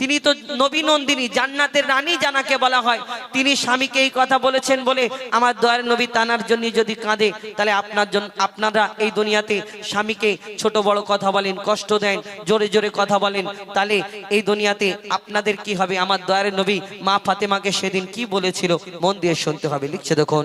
তিনি তো নবী নন্দিনী, জান্নাতের রানী জানাকে বলা হয়। তিনি স্বামীকে এই কথা বলেছেন বলে আমার দয়ার নবী তানার জন্য যদি কাঁদে, তাহলে আপনার জন্য আপনারা এই দুনিয়াতে স্বামীকে ছোট বড় কথা বলেন, কষ্ট দেন, জোরে জোরে কথা বলেন, তাহলে এই দুনিয়াতে আপনাদের কি হবে? আমার দয়ার নবী মা ফাতেমাকে সেদিন কি বলেছিল? মন দিয়ে শুনতে হবে, লিখছে দেখুন।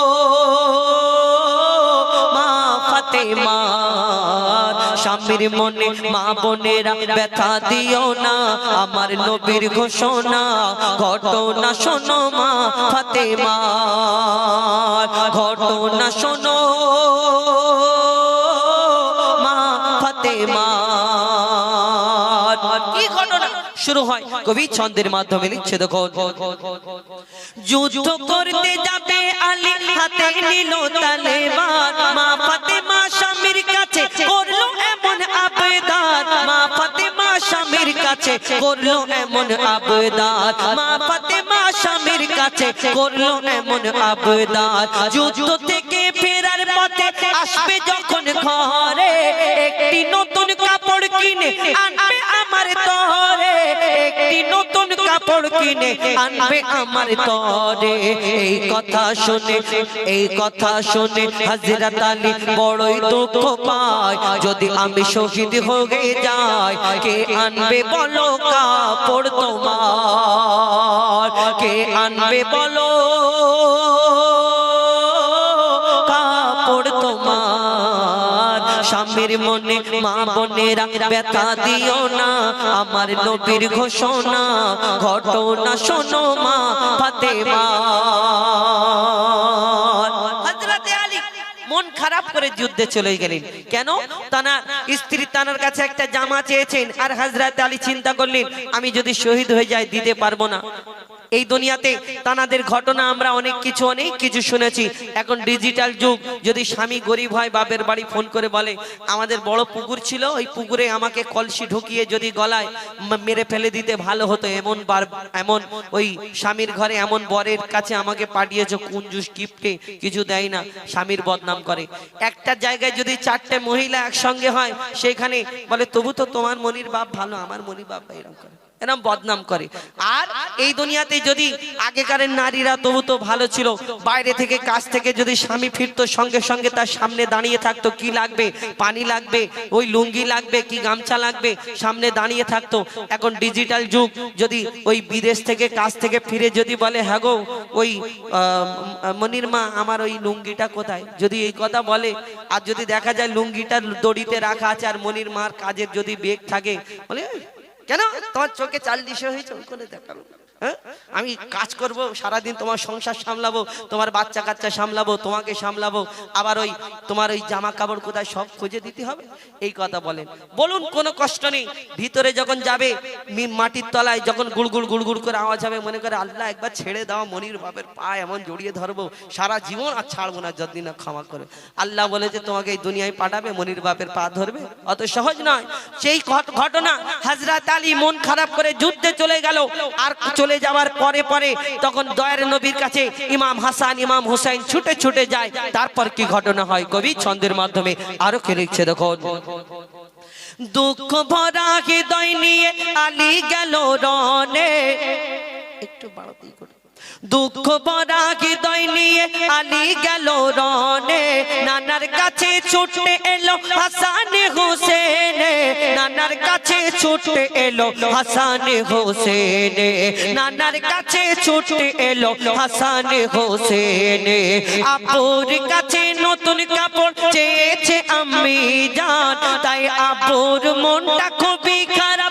স্বামীর মনে মা বোনেরা ব্যথা দিও না। আমার নবীর ঘোষণা, ঘটনা শোনো মা ফাতেমা, ঘটনা শোনো মা ফাতেমা। শুরু হয় কবি ছন্দের মাধ্যমে, লিখছে দেখো যুদ্ধ করতে যাবে আলী, হাতে নিল তালেবান। মা ফাতেমা কাছে করল এমন আবেদার। মা ফাতেমা স্বামীর কাছে করল এমন আবেদার। যুদ্ধ থেকে ফেরার পথে আসবে যখন ঘরে, একটি নতুন কাপড় কিনে আনবে আমার নতুন আনবে আমার তরে। এই কথা শুনে, এই কথা শুনে বড়ই দুঃখ পায়। যদি আমি শহীদ হয়ে যাই, কে আনবে বলো কাপড় তোমার? কে আনবে বলো স্বামীর মনে মা বোনেরা ব্যথা দিও না। আমার নবীর ঘোষণা, ঘটনা শোনো মা ফাতেমা। মন খারাপ করে যুদ্ধে চলে গেলেন। কেন? স্ত্রী কাছে একটা জামা চেয়েছেন, আর হযরত আলী চিন্তা করলেন, আমি যদি শহীদ হয়ে যাই, দিতে পারব না। এই দুনিয়াতে তানাদের ঘটনা আমরা অনেক কিছু অনেক কিছু শুনেছি। এখন ডিজিটাল যুগ, যদি স্বামী গরিব হয়, বাপের বাড়ি ফোন করে বলে, আমাদের বড় পুকুর ছিল, ওই পুকুরে আমাকে কলসি ঢুকিয়ে যদি গলায় মেরে ফেলে দিতে ভালো হতো। এমন বার, এমন ওই স্বামীর ঘরে এমন বরের কাছে আমাকে পাঠিয়েছো কুঞ্জুস গিফটে? কিছু দেয় না, স্বামীর বদনাম করে। একটা জায়গায় যদি চারটে মহিলা একসঙ্গে হয়, সেখানে বলে, তবু তো তোমার মনির বাপ ভালো, আমার মনির বাপ এরকম করে। এরম বদনাম করে। আর এই দুনিয়াতে যদি আগেকারের নারীরা তবু তো ভালো ছিল, বাইরে থেকে কাজ থেকে যদি স্বামী ফিরতো সঙ্গে সঙ্গে তার সামনে দাঁড়িয়ে থাকতো, কি লাগবে? পানি লাগবে? ওই লুঙ্গি লাগবে? কি গামছা লাগবে? সামনে দাঁড়িয়ে থাকতো। এখন ডিজিটাল যুগ, যদি ওই বিদেশ থেকে কাজ থেকে ফিরে যদি বলে হ্যাঁ গো, ওই মনির মা, আমার ওই লুঙ্গিটা কোথায়? যদি এই কথা বলে, আর যদি দেখা যায় লুঙ্গিটা দড়িতে রাখা আছে আর মনির মার কাজের যদি বেগ থাকে, বলে কেন? তোমার চোখে চাল দিশে হয়েছে ওই করে দেখাল হ্যাঁ? আমি কাজ করব, সারাদিন তোমার সংসার সামলাবো, তোমার বাচ্চা কাচ্চা সামলাবো, তোমাকে সামলাবো। আবার ওই তোমার ওই জামা কাপড় কোথায় সব খুঁজে দিতে হবে? এই কথা বলেন। বলুন, কোনো কষ্ট নেই। ভিতরে যখন যাবে মাটির তলায় যখন গুড়গুড় গুড়গুড় করে আওয়াজ হবে, মনে করে আল্লাহ একবার ছেড়ে দাও, মনির বাপের পা এমন জড়িয়ে ধরবো, সারা জীবন আর ছাড়বো না, যতদিন না ক্ষমা করে। আল্লাহ বলেছে তোমাকে এই দুনিয়ায় পাঠাবে, মনির বাপের পা ধরবে। অত সহজ নয়। সেই ঘটনা হাজরাত আলী মন খারাপ করে যুদ্ধে চলে গেল, আর চলে যাওয়ার পরে পরে তখন দয়ার নবীর কাছে ইমাম হাসান, ইমাম হুসাইন ছুটে ছুটে যায়। তারপর কি ঘটনা হয়? কবি ছন্দের মাধ্যমে আরও কে লিখছে দেখো দুঃখ ভরা হৃদয় নিয়ে আলী গেল রনে। একটু বাড়াতেই করে। দুঃখ ভরা হৃদয় নিয়ে আলী গেল রনে। নানার কাছে ছুটে এলো হাসান হোসেন কাছে ছুটে এলো হাসান হোসেন। নানার কাছে ছুটে এলো হাসান হোসেন। আপুর কাছে নতুন কাপড় চেয়েছে আমি জান। তাই আপুর মনটা খুবই খারাপ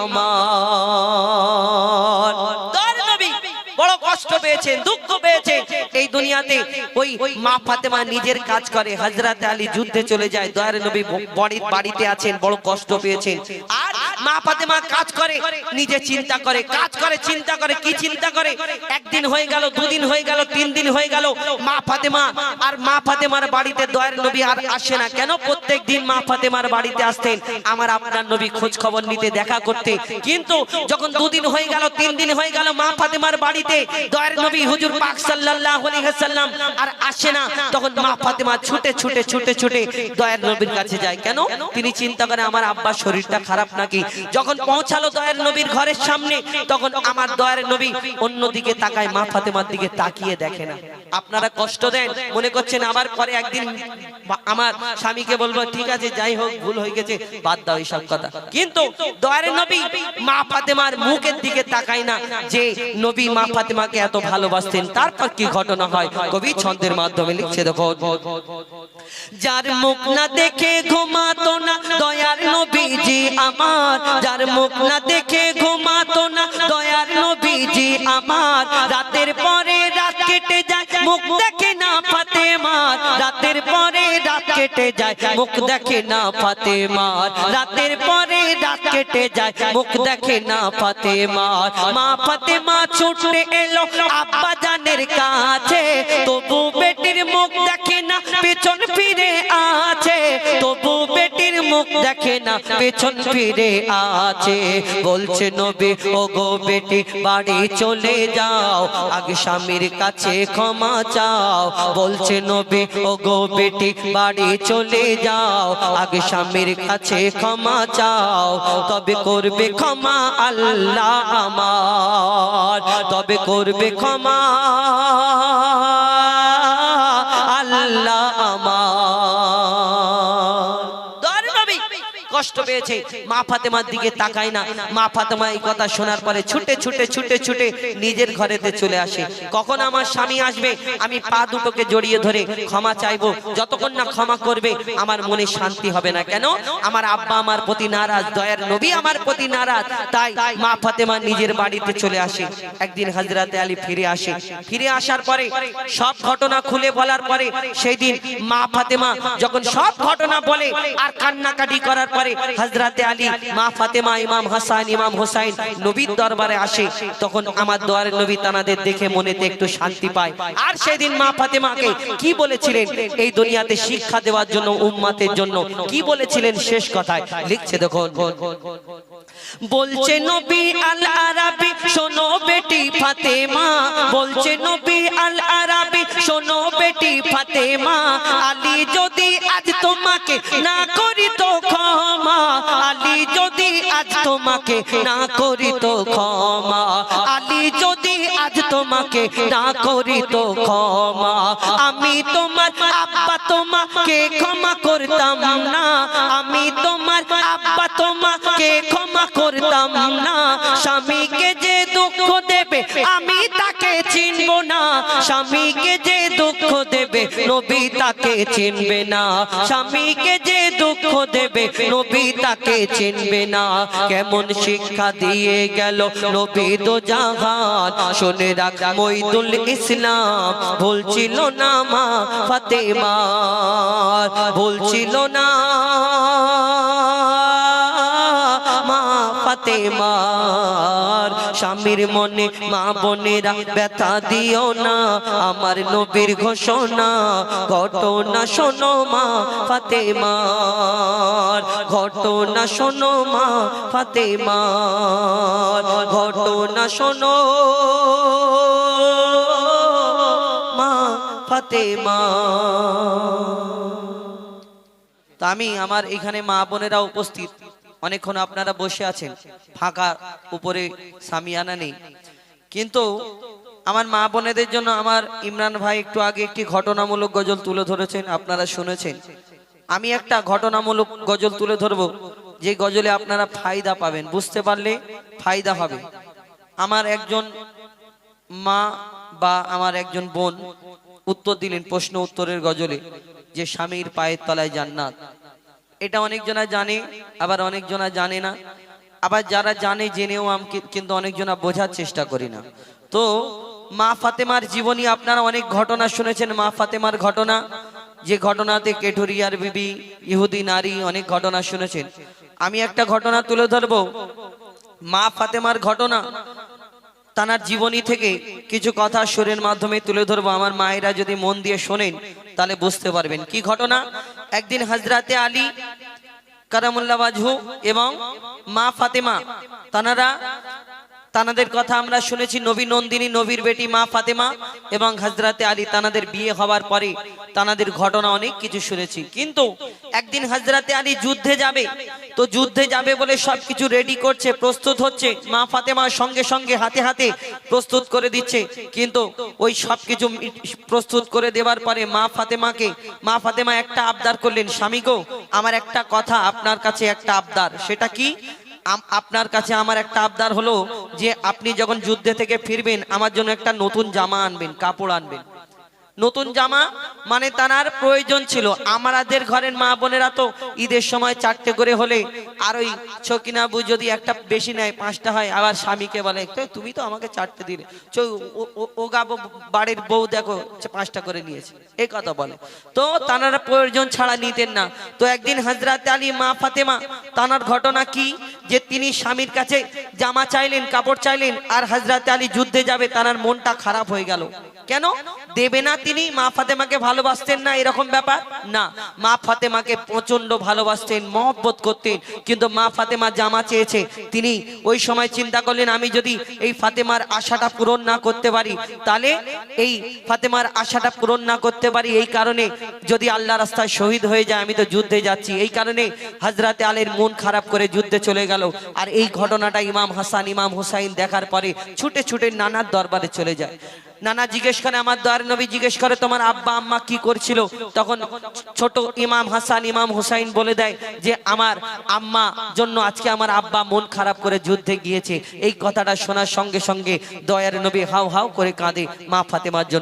আমার। বড় কষ্ট পেয়েছেন, দুঃখ পেয়েছেন। এই দুনিয়াতে ওই মা ফাতেমা নিজের কাজ করে হজরত আলী যুদ্ধে চলে যায়। দয়ার নবী বাড়িতে আছেন, বড় কষ্ট পেয়েছেন। আর মা ফাতেমা কাজ করে, নিজে চিন্তা করে, কাজ করে, চিন্তা করে, কি চিন্তা করে? একদিন হয়ে গেল, দুদিন হয়ে গেল, তিন দিন হয়ে গেল, মা ফাতেমা আর মা ফাতেমার বাড়িতে দয়ার নবী আর আসে না। কেন? প্রত্যেক দিন মা ফাতেমার বাড়িতে আসতেন। আমার আপনার নবী খোঁজ খবর নিতে, দেখা করতে। কিন্তু যখন দুদিন হয়ে গেল, তিন দিন হয়ে গেল, মা ফাতেমার বাড়িতে দয়ার নবী হুজুর পাক সাল্লাল্লাহু আলাইহি ওয়াসাল্লাম আর আসে না, তখন মা ফাতেমা ছুটে ছুটে ছুটে ছুটে দয়ার নবীর কাছে যায়। কেন? তিনি চিন্তা করে আমার আব্বার শরীরটা খারাপ নাকি? যখন পৌঁছালো দয়ার নবীর ঘরের সামনে, তখন আমার দয়ার নবী অন্যদিকে তাকায়, মা ফাতেমার দিকে তাকিয়ে দেখে না। আপনারা কষ্ট দেন, মনে করছেন আবার পরে একদিন আমার স্বামীকে বলব, ঠিক আছে, যাই হোক, ভুল হয়ে গেছে, বাদ দাও এইসব কথা। কিন্তু দয়ার নবী মা ফাতেমার মুখের দিকে তাকায় না যে নবী মা ফাতেমাকে এত ভালোবাসতেন। তারপর কি ঘটনা হয়? কবি ছন্দের মাধ্যমে লিখছে, দেখো। যার মুখ না দেখে ঘুমাতো না, দয়ার নবীজি আমার। যার মুখ না দেখে ঘুমাতো না, দয়ার নবীজি আমার। রাতের পরে রাত কেটে যায়, মুখ দেখে না ফাতেমার রাতের পরে রাত কেটে যায়, মুখ দেখে না ফাতেমার রাতের পরে রাত কেটে যায়, মুখ দেখে না ফাতেমার মা ফাতেমা ছুটে এলো, আব্বা জানের কাছে। তবু বেটির মুখ দেখে না, পেছন ফিরে আছে। তবু বেটির মুখ দেখে না, পেছন ফিরে আছে। বলছে নবী বেটি, বাড়ি চলে যাও। আগে স্বামীর কাছে ক্ষমা চাও। বলছে নবী গো বেটি, বাড়ি চলে যাও। আগে স্বামীর কাছে ক্ষমা চাও। তবে করবে ক্ষমা আল্লাহ আমার। তবে করবে ক্ষমা আল্লাহ কষ্ট পেয়েছে। মা ফাতেমার দিকে তাকায় না। মা ফাতেমা এই কথা শোনার পরে ছুটে ছুটে ছুটে ছুটে নিজের ঘরেতে চলে আসে। কখন আমার স্বামী আসবে, আমি পা দুটোকে জড়িয়ে ধরে ক্ষমা চাইব। যতক্ষণ না ক্ষমা করবে, আমার মনে শান্তি হবে না। কেন? আমার আব্বা আমার প্রতি নারাজ, দয়ার নবী আমার প্রতি নারাজ। তাই মা ফাতেমা নিজের বাড়িতে চলে আসে। একদিন হাজরাতে আলী ফিরে আসে। ফিরে আসার পরে সব ঘটনা খুলে বলার পরে সেই দিন মা ফাতেমা যখন সব ঘটনা বলে আর কান্নাকাটি করার পরে হজরতে আলী, মা ফাতেমা, ইমাম হাসান, ইমাম হোসাইন নবীর দরবারে আসে। তখন আমার দোয়ারে নবী তানাদের দেখে মনেতে একটু শান্তি পায়। আর সেদিন মা ফাতেমাকে কি বলেছিলেন? এই দুনিয়াতে শিক্ষা দেওয়ার জন্য, উম্মাতের জন্য কি বলেছিলেন? শেষ কথায় লিখছে, দেখুন। বলছে, নবী আল আরাবি শোনো বেটি ফাতেমা। বলছে, নবী আল আরাবি শোনো বেটি ফাতেমা, আলী যদি আজ তোমাকে না করি তো ক্ষমা, আলী যদি আজ তোমাকে না করি তো ক্ষমা, আলী যদি আজ তোমাকে না করি তো ক্ষমা, আমি তোমার আব্বা তোমাকে ক্ষমা করতাম না, আমি তোমার আব্বা তোমাকে ক্ষমা করতাম না, স্বামীকে যে দুঃখ দেবে, আমি চিনব না। স্বামীকে যে দুঃখ দেবে, নবী তাকে চিনবে না। স্বামীকে যে দুঃখ দেবে, নবী তাকে চিনবে না। কেমন শিক্ষা দিয়ে গেল নবী তো জাহান শুনে রাখ মইদুল ইসলাম বলছিল না মা ফাতেমা। বলছিল না ফাতেমার স্বামীর মনে মা বোনেরা ব্যথা দিও না। আমার নবীর ঘোষণা, ঘটনা শোনো মা ফাতেমার ঘটনা শোনো মা ফাতেমার ঘটনা শোনো মা ফাতেমা। তা আমি আমার এখানে মা বোনেরা উপস্থিত। অনেকক্ষণ আপনারা বসে আছেন। ফাঁকা উপরে সামিয়ানা নেই। কিন্তু আমার মা বোনেদের জন্য আমার ইমরান ভাই একটু আগে একটি ঘটনামূলক গজল তুলে ধরেছেন, আপনারা শুনেছেন। আমি একটা ঘটনামূলক গজল তুলে ধরবো, যে গজলে আপনারা ফায়দা পাবেন। বুঝতে পারলে ফায়দা হবে। আমার একজন মা বা আমার একজন বোন উত্তর দিলেন প্রশ্ন উত্তরের গজলে, যে স্বামীর পায়ের তলায় জান্নাত। এটা অনেকজনা জানে, আবার অনেকজনা জানে না। আবার যারা জানে, জেনেও আমি কিন্তু অনেকজনা বোঝার চেষ্টা করি না। তো মা ফাতেমার জীবনী আপনারা অনেক ঘটনা শুনেছেন, মা ফাতেমার ঘটনা। যে ঘটনাতে কেঠুরিয়ার বিবি, ইহুদি নারী অনেক ঘটনা শুনেছেন। আমি একটা ঘটনা তুলে ধরবো। মা ফাতেমার ঘটনা তানার জীবনী থেকে কিছু কথা সুরের মাধ্যমে তুলে ধরবো। আমার মায়েরা যদি মন দিয়ে শোনেন, তাহলে বুঝতে পারবেন। কি ঘটনা? একদিন হাজরাতে আলী কারামুল্লা বাজহু এবং মা ফাতেমা, তানারা তানাদের কথা আমরা শুনেছি, নবী নন্দিনী, নবীর বেটি মা ফাতেমা এবং হাজরাতে আলী তানাদের বিয়ে হওয়ার পরে তানাদের ঘটনা অনেক কিছু শুনেছি। কিন্তু একদিন হাজরাতে আলী যুদ্ধে যাবে, তো যুদ্ধে যাবে বলে সবকিছু রেডি করছে, প্রস্তুত হচ্ছে, মা ফাতেমা সঙ্গে সঙ্গে হাতে হাতে প্রস্তুত করে দিচ্ছে। কিন্তু ওই সবকিছু প্রস্তুত করে দেওয়ার পরে মা ফাতেমাকে, মা ফাতেমা একটা আবদার করলেন, স্বামী গো, আমার একটা কথা আপনার কাছে একটা আবদার, সেটা কি? আপনার কাছে আমার একটা আবদার হলো যে আপনি যখন যুদ্ধে থেকে ফিরবেন, আমার জন্য একটা নতুন জামা আনবেন, কাপড় আনবেন। নতুন জামা মানে তার প্রয়োজন ছিল। আমাদের ঘরের মা বোনেরা তো ঈদের সময় চারটে করে হলে আর ওই ছকিনাবু যদি একটা বেশি নেয়, পাঁচটা হয়, আবার স্বামীকে বলে "তো তুমি তো আমাকে চারটে দিলে। ও গাবো বাড়ির বউ দেখো পাঁচটা করে নিয়েছে। এই কথা বলে। তো তানারা প্রয়োজন ছাড়া নিতেন না। তো একদিন হজরত আলী, মা ফাতেমা, তানার ঘটনা কি? যে তিনি স্বামীর কাছে জামা চাইলেন, কাপড় চাইলেন, আর হজরত আলী যুদ্ধে যাবে, তানার মনটা খারাপ হয়ে গেল। কেন? দেবে না তিনি? মা ফাতেমাকে ভালোবাসতেন না এরকম ব্যাপার? না। মা ফাতেমাকে প্রচণ্ড ভালোবাসতেন, মহব্বত করতেন। কিন্তু মা ফাতেমা জামা চেয়েছে, তিনি ওই সময় চিন্তা করলেন, আমি যদি এই ফাতেমার আশাটা পূরণ না করতে পারি, তাহলে এই ফাতেমার আশাটা পূরণ না করতে পারি, এই কারণে যদি আল্লাহ রাস্তায় শহীদ হয়ে যায়, আমি তো যুদ্ধে যাচ্ছি। এই কারণে হাজরাতে আলের মন খারাপ করে যুদ্ধে চলে গেল। আর এই ঘটনাটা ইমাম হাসান, ইমাম হুসাইন দেখার পরে ছুটে ছুটে নানার দরবারে চলে যায়। নানা জিজ্ঞেস করে আমার দয়ার নবী জিজ্ঞেস করে, তোমার আব্বা, আম্মা কি করছিল? তখন ছোট ইমাম হাসান, ইমাম হুসাইন বলে দেয় যে, আমার আম্মা জন্য আজকে আমার আব্বা মন খারাপ করে যুদ্ধে গিয়েছে। এই কথাটা শোনার সঙ্গে সঙ্গে দয়ার নবী হাও হাও করে কাঁদে মা ফাতেমার জন্য।